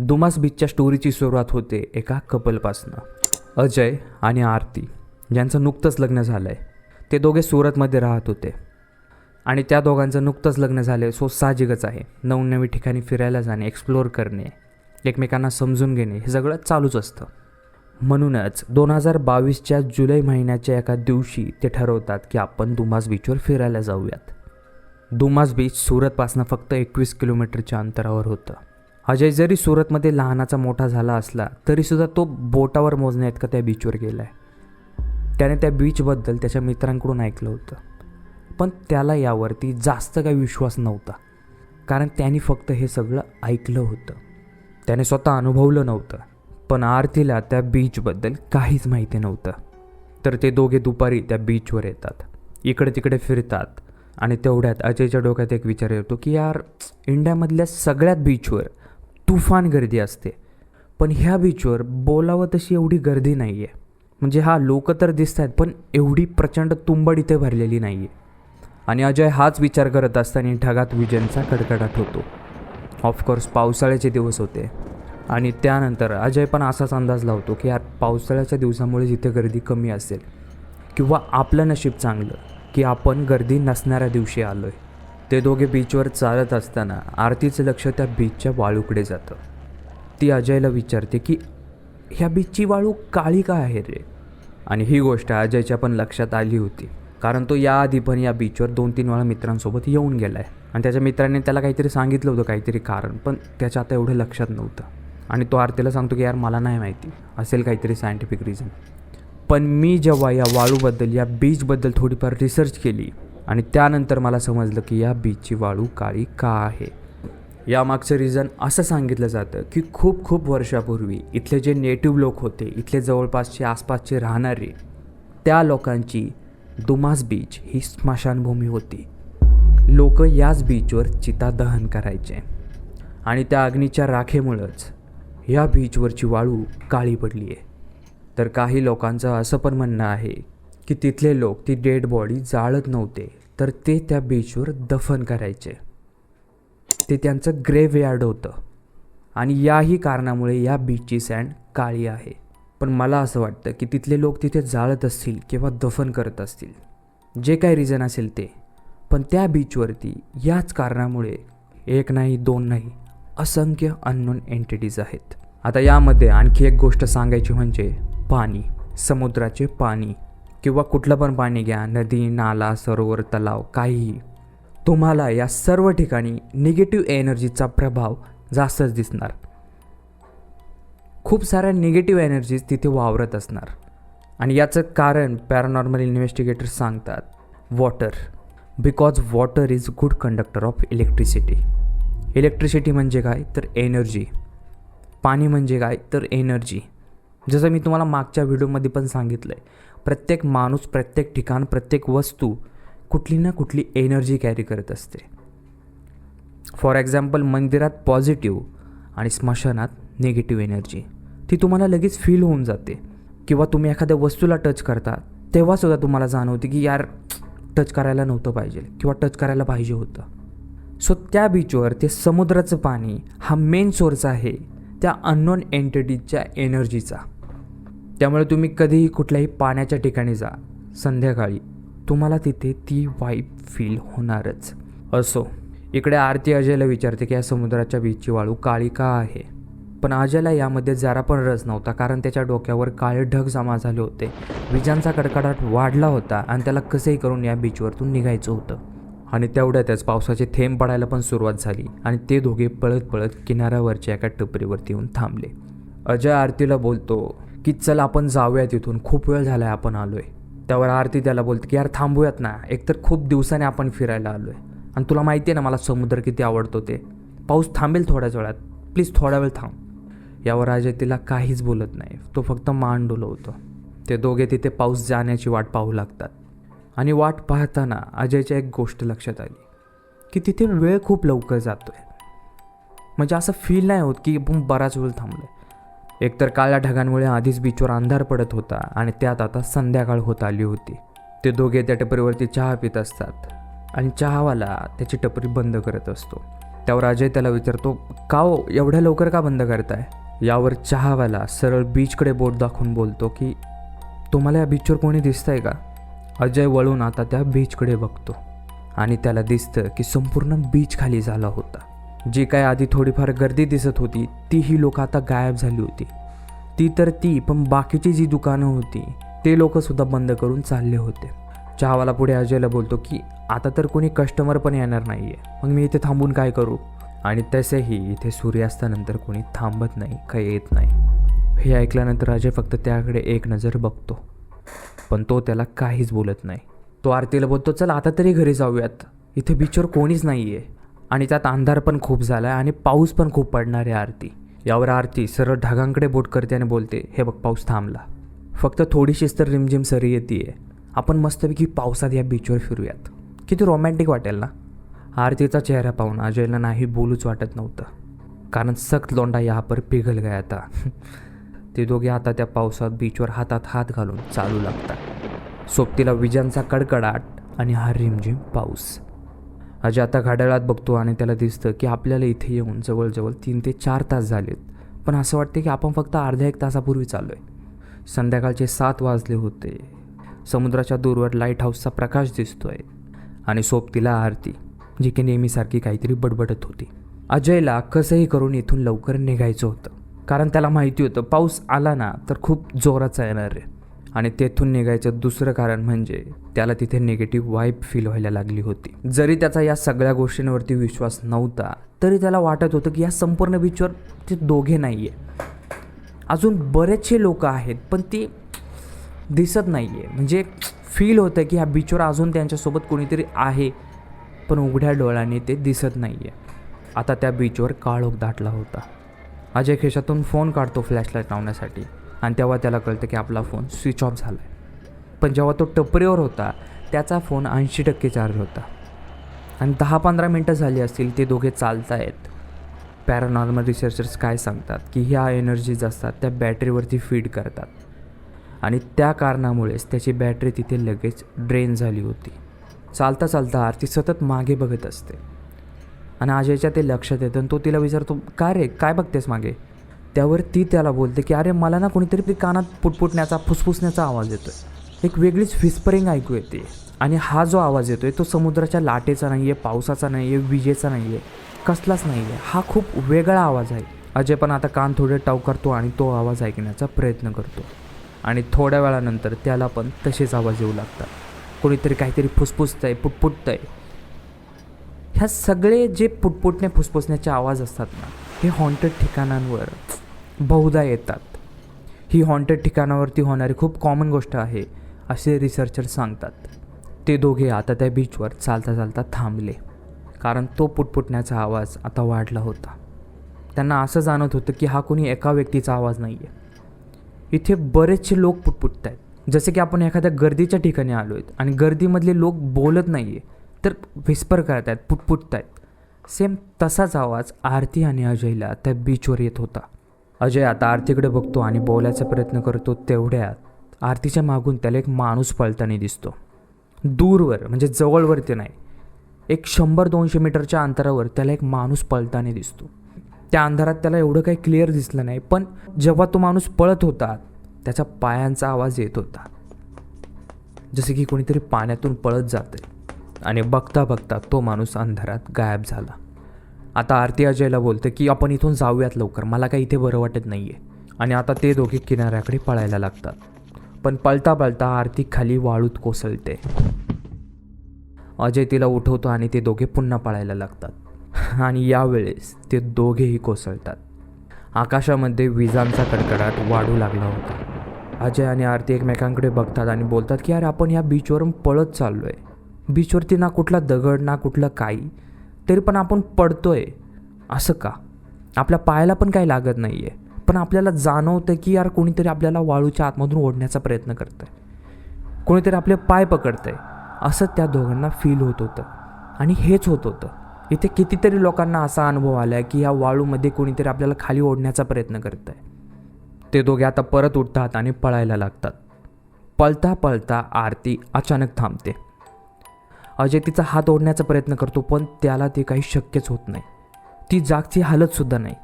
Dumas बीचच्या स्टोरीची सुरुवात होते एका कपलपासनं अजय आणि आरती ज्यांचं नुकतंच लग्न झालं आहे ते दोघे सुरतमध्ये राहत होते. आणि त्या दोघांचं नुकतंच लग्न झालं सो साहजिकच आहे. नवनवी ठिकाणी फिरायला जाणे एक्सप्लोअर करणे एकमेकांना समजून घेणे हे सगळं चालूच असतं. म्हणूनच दोन हजार बावीसच्या जुलै महिन्याच्या एका दिवशी ते ठरवतात की आपण दुमास बीचवर फिरायला जाऊयात. दुमास बीच सुरतपासनं फक्त एकवीस किलोमीटरच्या अंतरावर होतं. अजय जरी सुरतमध्ये लहानाचा मोठा झाला असला तरीसुद्धा तो बोटावर मोजण्या इतका त्या बीचवर गेला आहे त्याने त्या बीचबद्दल त्याच्या मित्रांकडून ऐकलं होतं. पण त्याला यावरती जास्त काही विश्वास नव्हता. कारण त्याने फक्त हे सगळं ऐकलं होतं. त्याने स्वतः अनुभवलं नव्हतं. पण आरतीला त्या बीचबद्दल काहीच माहिती नव्हतं. तर ते दोघे दुपारी त्या बीचवर येतात. इकडे तिकडे फिरतात. आणि तेवढ्यात अजयच्या डोक्यात एक विचार येतो की यार इंडियामधल्या सगळ्यात बीचवर तुफान गर्दी असते. पण ह्या बीचवर बोलावं तशी एवढी गर्दी नाही आहे म्हणजे हा लोक तर दिसत आहेत पण एवढी प्रचंड तुंबड इथे भरलेली नाही आहे आणि अजय हाच विचार करत असताना ढगात विजयचा कडकडाट होतो. ऑफकोर्स पावसाळ्याचे दिवस होते. आणि त्यानंतर अजय पण असाच अंदाज लावतो की यार पावसाळ्याच्या दिवसामुळे जिथे गर्दी कमी असेल किंवा आपलं नशीब चांगलं की आपण गर्दी नसणाऱ्या दिवशी आलो आहे ते दोघे बीचवर चालत असताना आरतीचं लक्ष त्या बीचच्या वाळूकडे जातं. ती अजयला विचारते की ह्या बीचची वाळू काळी का आहे रे? आणि ही गोष्ट अजयच्या पण लक्षात आली होती कारण तो याआधी पण या बीचवर दोन तीन वेळा मित्रांसोबत येऊन गेला आहे आणि त्याच्या मित्रांनी त्याला काहीतरी सांगितलं होतं काहीतरी कारण पण त्याच्या आता एवढं लक्षात नव्हतं. आणि तो आरतीला सांगतो की यार मला नाही माहिती. असेल काहीतरी सायंटिफिक रिझन पण मी जेव्हा या वाळूबद्दल या बीचबद्दल थोडीफार रिसर्च केली आणि त्यानंतर मला समजलं की या बीचची वाळू काळी का आहे? यामागचं रिझन असं सांगितलं जातं की खूप खूप वर्षापूर्वी इथले जे नेटिव्ह लोक होते इथले जवळपासचे आसपासचे राहणारे त्या लोकांची दुमास बीच ही स्मशानभूमी होती. लोक याच बीचवर चिता दहन करायचे. आणि त्या अग्नीच्या राखेमुळंच या बीचवरची वाळू काळी पडली आहे तर काही लोकांचं असं पण म्हणणं आहे की तिथले लोक ती डेड बॉडी जाळत नव्हते तर ते त्या बीचवर दफन करायचे. ते त्यांचं ग्रेव्ह यार्ड होतं. आणि याही कारणामुळे या बीचची सँड काळी आहे. पण मला असं वाटतं की तिथले लोक तिथे जाळत असतील किंवा दफन करत असतील. जे काही रिझन असेल ते. पण त्या बीचवरती याच कारणामुळे एक नाही दोन नाही असंख्य अननोन एंटिटीज आहेत. आता यामध्ये आणखी एक गोष्ट सांगायची म्हणजे पाणी समुद्राचे पाणी. किंवा कुठलं पण पाणी घ्या नदी नाला सरोवर तलाव काहीही तुम्हाला या सर्व ठिकाणी निगेटिव्ह एनर्जीचा प्रभाव जास्तच दिसणार. खूप साऱ्या निगेटिव्ह एनर्जीज तिथे वावरत असणार. आणि याचं कारण पॅरानॉर्मल इन्व्हेस्टिगेटर्स सांगतात water because water is good conductor of electricity electricity म्हणजे काय? तर एनर्जी पाणी म्हणजे काय? तर एनर्जी जसं मी तुम्हाला मागच्या व्हिडिओमध्ये पण सांगितलं आहे प्रत्येक माणूस प्रत्येक ठिकाण प्रत्येक वस्तू कुठली ना कुठली एनर्जी कॅरी करत असते. फॉर एक्झाम्पल मंदिरात पॉझिटिव्ह आणि स्मशानात निगेटिव्ह एनर्जी ती तुम्हाला लगेच फील होऊन जाते. किंवा तुम्ही एखाद्या वस्तूला टच करता तेव्हासुद्धा तुम्हाला जाणवते की यार टच करायला नव्हतं पाहिजे किंवा टच करायला पाहिजे होतं. सो त्या बीचवर ते समुद्राचं पाणी हा मेन सोर्स आहे त्या अननोन एंटिटीजच्या एनर्जीचा त्यामुळे तुम्ही कधीही कुठल्याही पाण्याच्या ठिकाणी जा. संध्याकाळी तुम्हाला तिथे ती वाईब फील होणारच. असो इकडे आरती अजयला विचारते की या समुद्राच्या बीचची वाळू काळी का आहे? पण अजयला यामध्ये जरा पण रस नव्हता कारण त्याच्या डोक्यावर काळे ढग जमा झाले होते. विजांचा कडकडाट वाढला होता आणि त्याला कसंही करून या बीचवरतून निघायचं होतं. आणि तेवढ्यातच पावसाचे थेंब पडायला पण सुरुवात झाली आणि ते दोघे पळत पळत किनाऱ्यावरच्या एका टपरीवरती येऊन थांबले. अजय आरतीला बोलतो की चल आपण जाऊया तिथून खूप वेळ झाला आहे आपण आलो आहे त्यावर आरती त्याला बोलते की यार थांबूयात ना. एकतर खूप दिवसाने आपण फिरायला आलो आहे आणि तुला माहिती आहे ना मला समुद्र किती आवडतो ते. पाऊस थांबेल थोड्याच वेळात. प्लीज थोडा वेळ थांब. यावर अजय तिला काहीच बोलत नाही. तो फक्त मान डुलवतो ते दोघे तिथे पाऊस जाण्याची वाट पाहू लागतात. आणि वाट पाहताना अजयच्या एक गोष्ट लक्षात आली की तिथे वेळ खूप लवकर जातो आहे म्हणजे असं फील नाही होत की आपण बराच वेळ थांबलो आहे एकतर काळ्या ढगांमुळे आधीच बीचवर अंधार पडत होता आणि त्यात आता संध्याकाळ होत आली होती. ते दोघे त्या टपरीवरती चहा पित असतात आणि चहावाला त्याची टपरी बंद करत असतो. त्यावर अजय त्याला विचारतो का हो एवढ्या लवकर का बंद करताय? यावर चहावाला सरळ बीचकडे बोट दाखवून बोलतो की तुम्हाला या बीचवर कोणी दिसतंय का? अजय वळून आता त्या बीचकडे बघतो आणि त्याला दिसतं की संपूर्ण बीच खाली झाला होता. जी काय आधी थोडीफार गर्दी दिसत होती ती ही लोक आता गायब झाली होती. ती तर ती पण बाकीची जी दुकानं होती ते लोकंसुद्धा बंद करून चालले होते. चहावाला पुढे अजयला बोलतो की आता तर कोणी कस्टमर पण येणार नाही आहे मग मी इथे थांबून काय करू? आणि तसेही इथे सूर्यास्तानंतर कोणी थांबत नाही काही येत नाही. हे ऐकल्यानंतर अजय फक्त त्याकडे एक नजर बघतो. पण तो त्याला काहीच बोलत नाही. तो आरतीला बोलतो चल आता तरी घरी जाऊयात. इथे बीचवर कोणीच नाही आहे आणि त्यात अंधार पण खूप झाला आहे आणि पाऊस पण खूप पडणार आहे आरती. यावर आरती सरळ ढगांकडे बोट करते आणि बोलते हे बघ पाऊस थांबला. फक्त थोडीशीच तर रिमझिम सरी येते आहे आपण मस्तपैकी पावसात या बीचवर फिरूयात. किती रोमॅन्टिक वाटेल ना? आरतीचा चेहरा पाहून अजयला नाही बोलूच वाटत नव्हतं. कारण सख्त लोंडा यापर पिघल गया आता ते दोघे आता त्या पावसात बीचवर हातात हात घालून चालू लागतात. सोबतीला विजांचा कडकडाट आणि हा रिमझिम पाऊस. जे आता घड्याळात बघतो आणि त्याला दिसतं की आपल्याला इथे येऊन जवळजवळ तीन ते चार तास झालेत. पण असं वाटतं की आपण फक्त अर्ध्या एक तासापूर्वी चाललो आहे संध्याकाळचे सात वाजले होते. समुद्राच्या दूरवर लाइट हाऊसचा प्रकाश दिसतोय आणि सोबतीला आरती जी की नेहमीसारखी काहीतरी बडबडत होती. अजयला कसंही करून इथून लवकर निघायचं होतं. कारण त्याला माहिती होतं पाऊस आला ना तर खूप जोराचा येणार आहे. आणि तेथून निघायचं दुसरं कारण म्हणजे त्याला तिथे निगेटिव्ह वाईब फील व्हायला लागली होती. जरी त्याचा या सगळ्या गोष्टींवरती विश्वास नव्हता तरी त्याला वाटत होतं की या संपूर्ण बीचवर ते दोघे नाही आहे अजून बरेचसे लोक आहेत पण ती दिसत नाही आहे म्हणजे फील होतं की ह्या बीचवर अजून त्यांच्यासोबत कोणीतरी आहे पण उघड्या डोळ्याने ते दिसत नाही आहे आता त्या बीचवर काळोख दाटला होता. अजय खिशातून फोन काढतो फ्लॅशलाईट लावण्यासाठी. आणि तेव्हा त्याला कळतं की आपला फोन स्विच ऑफ झाला आहे पण जेव्हा तो टपरीवर होता त्याचा फोन ऐंशी टक्के चार्ज होता. आणि दहा पंधरा मिनटं झाली असतील ते दोघे चालतायत. पॅरानॉर्मल रिसर्चर्स काय सांगतात की ह्या एनर्जीज असतात त्या बॅटरीवरती फीड करतात. आणि त्या कारणामुळेच त्याची बॅटरी तिथे लगेच ड्रेन झाली होती. चालता चालता आरती सतत मागे बघत असते. आणि अजयच्या ते लक्षात येतं आणि तो तिला विचारतो काय रे? काय बघतेस मागे? त्यावर ती त्याला बोलते की अरे मला ना कोणीतरी ते कानात पुटपुटण्याचा फुसफुसण्याचा आवाज येतोय. एक वेगळीच विस्परिंग ऐकू येते. आणि हा जो आवाज येतोय तो समुद्राच्या लाटेचा नाही आहे पावसाचा नाही आहे विजेचा नाही आहे कसलाच नाही आहे हा खूप वेगळा आवाज आहे. अजय पण आता कान थोडे टाव करतो आणि तो आवाज ऐकण्याचा प्रयत्न करतो. आणि थोड्या वेळानंतर त्याला पण तसेच आवाज येऊ लागतात. कोणीतरी काहीतरी फुसफुसतंय पुटपुटतंय. ह्या सगळे जे पुटपुटणे फुसफुसण्याचे आवाज असतात ना हे हॉन्टेड ठिकाणांवर बहुधा येतात. ही हॉन्टेड ठिकाणावरती होणारी खूप कॉमन गोष्ट आहे असे रिसर्चर सांगतात. ते दोघे आता त्या बीचवर चालता चालता थांबले कारण तो पुटपुटण्याचा आवाज आता वाढला होता. त्यांना असं जाणवत होतं की हा कोणी एका व्यक्तीचा आवाज नाही आहे इथे बरेचसे लोक पुटपुटत आहेत जसे की आपण एखाद्या गर्दीच्या ठिकाणी आलो आहेत आणि गर्दीमधले लोक बोलत नाही आहे तर व्हिस्पर करत आहेत पुटपुटत आहेत सेम तसाच आवाज आरती आणि अजयला त्या बीचवर येत होता. अजय आता आरतीकडे बघतो आणि बोलायचा प्रयत्न करतो तेवढ्यात आरतीच्या मागून त्याला एक माणूस पळताना दिसतो. दूरवर म्हणजे जवळवरती नाही. एक शंभर दोनशे मीटरच्या अंतरावर त्याला एक माणूस पळताना दिसतो. त्या अंधारात त्याला एवढं काही क्लिअर दिसलं नाही पण जेव्हा तो माणूस पळत होता त्याच्या पायांचा आवाज येत होता. जसे की कोणीतरी पाण्यातून पळत जाते आणि बघता बघता तो माणूस अंधारात गायब झाला. आता आरती अजयला बोलते की आपण इथून जाऊयात लवकर. मला काही इथे बरं वाटत नाही आहे आणि आता ते दोघे किनाऱ्याकडे पळायला लागतात. पण पळता पळता आरती खाली वाळूत कोसळते. अजय तिला उठवतो आणि ते दोघे पुन्हा पळायला लागतात. आणि यावेळेस ते दोघेही कोसळतात. आकाशामध्ये विजांचा कडकडाट वाढू लागला होता. अजय आणि आरती एकमेकांकडे बघतात आणि बोलतात की अरे आपण या बीचवरून पळत चाललो आहे बीचवरती ना कुठला दगड ना कुठलं काही तरी पण आपण पडतो आहे असं का? आपल्या पायाला पण काही लागत नाही आहे पण आपल्याला जाणवतं की यार कोणीतरी आपल्याला वाळूच्या आतमधून ओढण्याचा प्रयत्न करतं आहे कोणीतरी आपले पाय पकडतं आहे असं त्या दोघांना फील होत होतं. आणि हेच होत होतं. इथे कितीतरी लोकांना असा अनुभव आला आहे की या वाळूमध्ये कोणीतरी आपल्याला खाली ओढण्याचा प्रयत्न करत आहे ते दोघे आता परत उठतात आणि पळायला लागतात. पळता पळता आरती अचानक थांबते. अजय तिचा हात ओढण्याचा प्रयत्न करतो पण त्याला ते काही शक्यच होत नाही. ती जागची हालतसुद्धा नाही.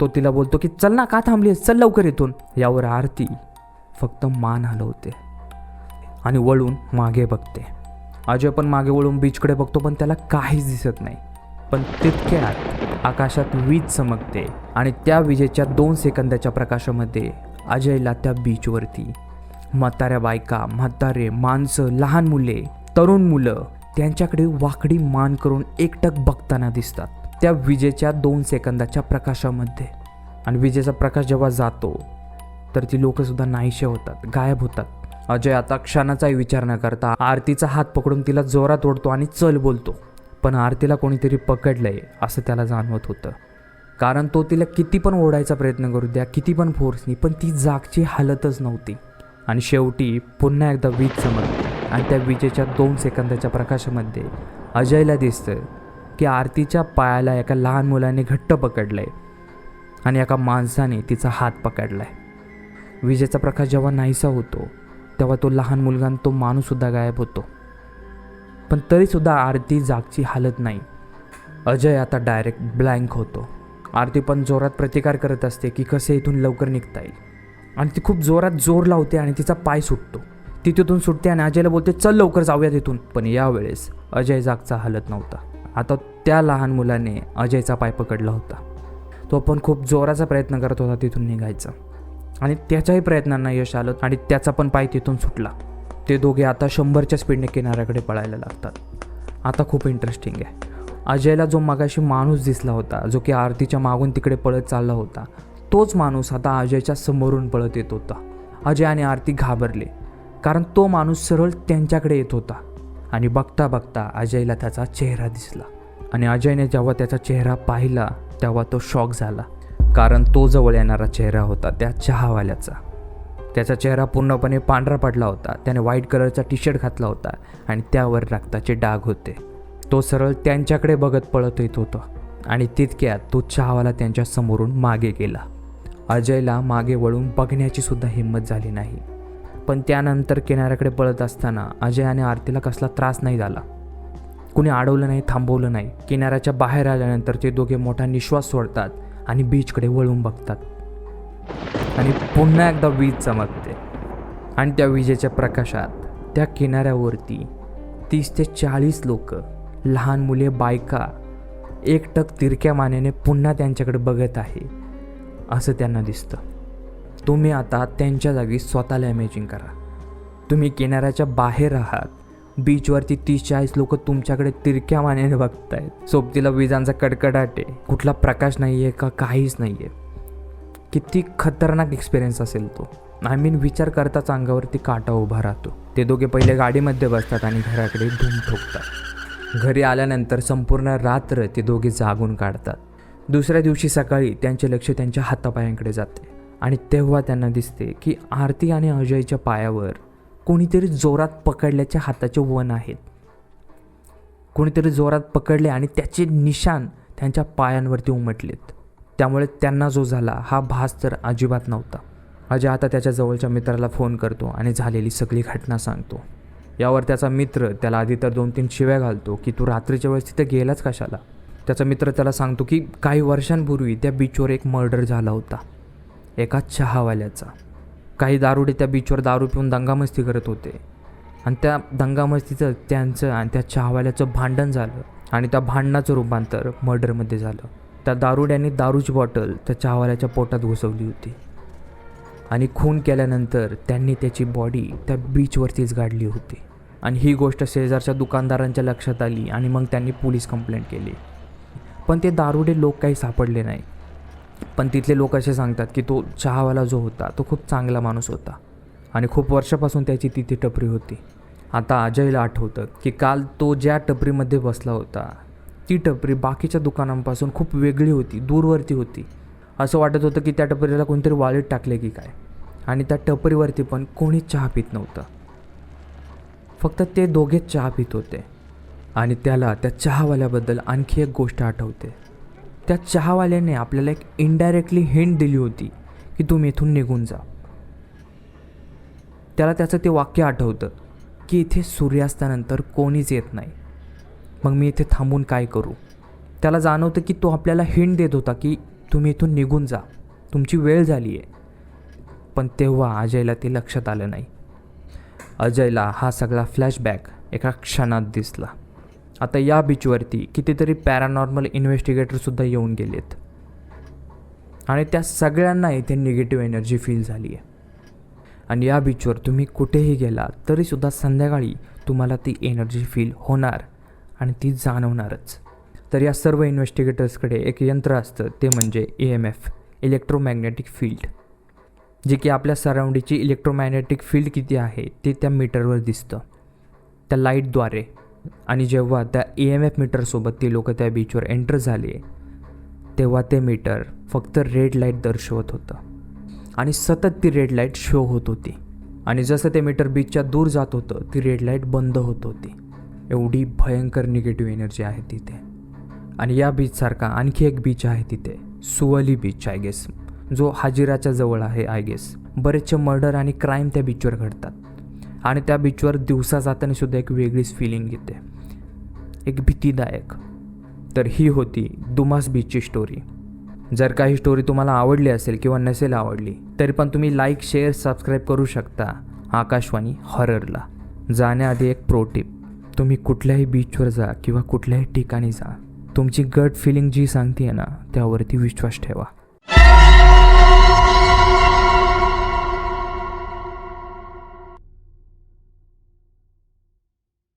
तो तिला बोलतो की चल ना का थांबली चल लवकर येतून यावर आरती फक्त मान हलवते आणि वळून मागे बघते. अजय पण मागे वळून बीचकडे बघतो पण त्याला काहीच दिसत नाही. पण तितक्यात आकाशात वीज चमकते आणि त्या विजेच्या दोन सेकंदाच्या प्रकाशामध्ये अजयला त्या बीचवरती म्हाताऱ्या बायका म्हातारे माणसं लहान मुले तरुण मुलं त्यांच्याकडे वाकडी मान करून एकटक बघताना दिसतात. त्या विजेच्या दोन सेकंदाच्या प्रकाशामध्ये. आणि विजेचा प्रकाश जेव्हा जातो तर ती लोकंसुद्धा नाहीशे होतात गायब होतात. अजय आता क्षणाचाही विचार न करता आरतीचा हात पकडून तिला जोरात ओढतो आणि चल बोलतो. पण आरतीला कोणीतरी पकडलंय असं त्याला जाणवत होतं. कारण तो तिला किती पण ओढायचा प्रयत्न करू द्या किती पण फोर्सनी पण ती जागची हालतच नव्हती. आणि शेवटी पुन्हा एकदा वीज चमकते आणि त्या विजेच्या दोन सेकंदाच्या प्रकाशामध्ये अजयला दिसतं की आरतीच्या पायाला एका लहान मुलाने घट्ट पकडलंय आणि एका माणसाने तिचा हात पकडलाय. विजेचा प्रकाश जेव्हा नाहीसा होतो तेव्हा तो लहान मुलगा तो माणूससुद्धा गायब होतो. पण तरीसुद्धा आरती जागची हालत नाही. अजय आता डायरेक्ट ब्लँक होतो. आरती पण जोरात प्रतिकार करत असते की कसे इथून लवकर निघता येईल. आणि ती खूप जोरात जोर लावते आणि तिचा पाय सुटतो. ती तिथून सुटते आणि अजयला बोलते चल लवकर जाऊया तिथून पण यावेळेस अजय जागचा हालत नव्हता. आता त्या लहान मुलाने अजयचा पाय पकडला होता. तो पण खूप जोराचा प्रयत्न करत होता तिथून निघायचा. आणि त्याच्याही प्रयत्नांना यश आलं आणि त्याचा पण पाय तिथून सुटला. ते दोघे आता शंभरच्या स्पीडने किनाऱ्याकडे पळायला लागतात. आता खूप इंटरेस्टिंग आहे. अजयला जो मगाशी माणूस दिसला होता जो की आरतीच्या मागून तिकडे पळत चालला होता तोच माणूस आता अजयच्या समोरून पळत येत होता. अजय आणि आरती घाबरले कारण तो माणूस सरळ त्यांच्याकडे येत होता. आणि बघता बघता अजयला त्याचा चेहरा दिसला. आणि अजयने जेव्हा त्याचा चेहरा पाहिला तेव्हा तो शॉक झाला कारण तो जवळ येणारा चेहरा होता त्या चहावाल्याचा. त्याचा चेहरा पूर्णपणे पांढरा पडला होता त्याने व्हाईट कलरचा टी शर्ट घातला होता आणि त्यावर रक्ताचे डाग होते. तो सरळ त्यांच्याकडे बघत पळत येत होता आणि तितक्यात तो चहावाला त्यांच्या समोरून मागे गेला. अजयला मागे वळून बघण्याची सुद्धा हिंमत झाली नाही. पण त्यानंतर किनाऱ्याकडे पळत असताना अजय आणि आरतीला कसला त्रास नाही झाला. कुणी अडवलं नाही थांबवलं नाही. किनाऱ्याच्या बाहेर आल्यानंतर ते दोघे मोठा निश्वास सोडतात आणि बीचकडे वळून बघतात. आणि पुन्हा एकदा वीज चमकते. आणि त्या विजेच्या प्रकाशात त्या किनाऱ्यावरती तीस ते चाळीस लोक लहान मुले बायका एकटक तिरक्या मानेने पुन्हा त्यांच्याकडे बघत आहे. असं त्यांना दिसतं. तुम्ही आता त्यांच्या जागी स्वतःला इमेजिन करा. तुम्ही किनाऱ्याच्या बाहेर आहात. बीचवरती तीस चाळीस लोक तुमच्याकडे तिरक्या मानेने बघतायत. सोबतीला विजांचा कडकडाट आहे. कुठला प्रकाश नाही आहे का काहीच नाही आहे किती खतरनाक एक्सपिरियन्स असेल तो. आय मीन विचार करताच अंगावरती काटा उभा राहतो. ते दोघे पहिले गाडीमध्ये बसतात आणि घराकडे धूम ठोकतात. घरी आल्यानंतर संपूर्ण रात्र ते दोघे जागून काढतात. दुसऱ्या दिवशी सकाळी त्यांचे लक्ष त्यांच्या हातापायांकडे जाते आणि तेव्हा त्यांना दिसते की आरती आणि अजयच्या पायावर कोणीतरी जोरात पकडल्याच्या हाताचे वन आहेत. कोणीतरी जोरात पकडले आणि त्याचे निशाण त्यांच्या पायांवरती उमटलेत. त्यामुळे त्यांना जो झाला हा भास तर अजिबात नव्हता. अजय आता त्याच्या जवळच्या मित्राला फोन करतो आणि झालेली सगळी घटना सांगतो. यावर त्याचा मित्र त्याला आधी तर दोन तीन शिव्या घालतो की तू रात्रीच्या वेळेस तिथे गेलाच कशाला? त्याचा मित्र त्याला सांगतो की काही वर्षांपूर्वी त्या बीचवर एक मर्डर झाला होता. एका चहावाल्याचा. काही दारुडे त्या बीचवर दारू पिऊन दंगामस्ती करत होते. आणि त्या दंगामस्तीचं त्यांचं आणि त्या चहावाल्याचं भांडण झालं आणि त्या भांडणाचं रूपांतर मर्डरमध्ये झालं. त्या दारुड्यांनी दारूची बॉटल त्या चहावाल्याच्या पोटात घुसवली होती. आणि खून केल्यानंतर त्यांनी त्याची बॉडी त्या बीचवरतीच गाडली होती. आणि ही गोष्ट शेजारच्या दुकानदारांच्या लक्षात आली आणि मग त्यांनी पोलीस कंप्लेंट केली. पण ते दारुडे लोक काही सापडले नाही. पण तिथले लोक असे सांगतात की तो चहावाला जो होता तो खूप चांगला माणूस होता. आणि खूप वर्षापासून त्याची तिथे टपरी होती. आता अजयला आठवतं की काल तो ज्या टपरीमध्ये बसला होता ती टपरी बाकीच्या दुकानांपासून खूप वेगळी होती दूरवरती होती. असं वाटत होतं की त्या टपरीला कोणतरी वाळीत टाकले की काय. आणि त्या टपरीवरती पण कोणीच चहा पित नव्हतं. फक्त ते दोघेच चहा पित होते. आणि त्याला त्या चहावाल्याबद्दल आणखी एक गोष्ट आठवते. त्या चहावाल्याने आपल्याला एक इनडायरेक्टली हिंट दिली होती की तुम्ही इथून निघून जा. त्याला त्याचं ते वाक्य आठवतं की इथे सूर्यास्तानंतर कोणीच येत नाही. मग मी इथे थांबून काय करू? त्याला जाणवतं की तो आपल्याला हिंट देत होता की तुम्ही इथून निघून जा. तुमची वेळ झाली आहे पण तेव्हा अजयला ते लक्षात आलं नाही. अजयला हा सगळा फ्लॅशबॅक एका क्षणात दिसला. आता या बीचवरती कितीतरी पॅरानॉर्मल इन्व्हेस्टिगेटरसुद्धा येऊन गेलेत. आणि त्या सगळ्यांना इथे निगेटिव्ह एनर्जी फील झाली आहे. आणि या बीचवर तुम्ही कुठेही गेला तरीसुद्धा संध्याकाळी तुम्हाला ती एनर्जी फील होणार आणि ती जाणवणारच. तर या सर्व इन्व्हेस्टिगेटर्सकडे एक यंत्र असतं ते म्हणजे A M F electromagnetic field जे की आपल्या सराउंडिंगची इलेक्ट्रोमॅग्नेटिक फील्ड किती आहे ते त्या मीटरवर दिसतं. त्या लाईटद्वारे आणि जेव्हा त्या ई एम एफ मीटरसोबत ती लोक त्या बीचवर एंटर झाले तेव्हा ते मीटर फक्त रेड लाइट दर्शवत होतं. आणि सतत ती रेड लाइट शो होत होती. आणि जसं ते मीटर बीचच्या दूर जात होतं ती रेड लाइट बंद होत होती. एवढी भयंकर निगेटिव्ह एनर्जी आहे तिथे. आणि या बीचसारखा आणखी एक बीच आहे तिथे सुवली बीच आय गेस जो हाजिराच्या जवळ आहे आय गेस बरेचसे मर्डर आणि क्राईम त्या बीचवर घडतात. आणि त्या बीचवर दिवसा जाताना सुद्धा एक वेगळीच फिलिंग येते. एक भीतीदायक. तर ही होती दुमास बीचची स्टोरी जर काही स्टोरी तुम्हाला आवडली असेल किंवा नसेल आवडली तरी पण तुम्ही लाईक शेअर सबस्क्राईब करू शकता आकाशवाणी हॉररला जाण्याआधी एक प्रो टिप तुम्ही कुठल्याही बीचवर जा किंवा कुठल्याही ठिकाणी जा. तुमची गट फिलिंग जी सांगते ना त्यावरती विश्वास ठेवा.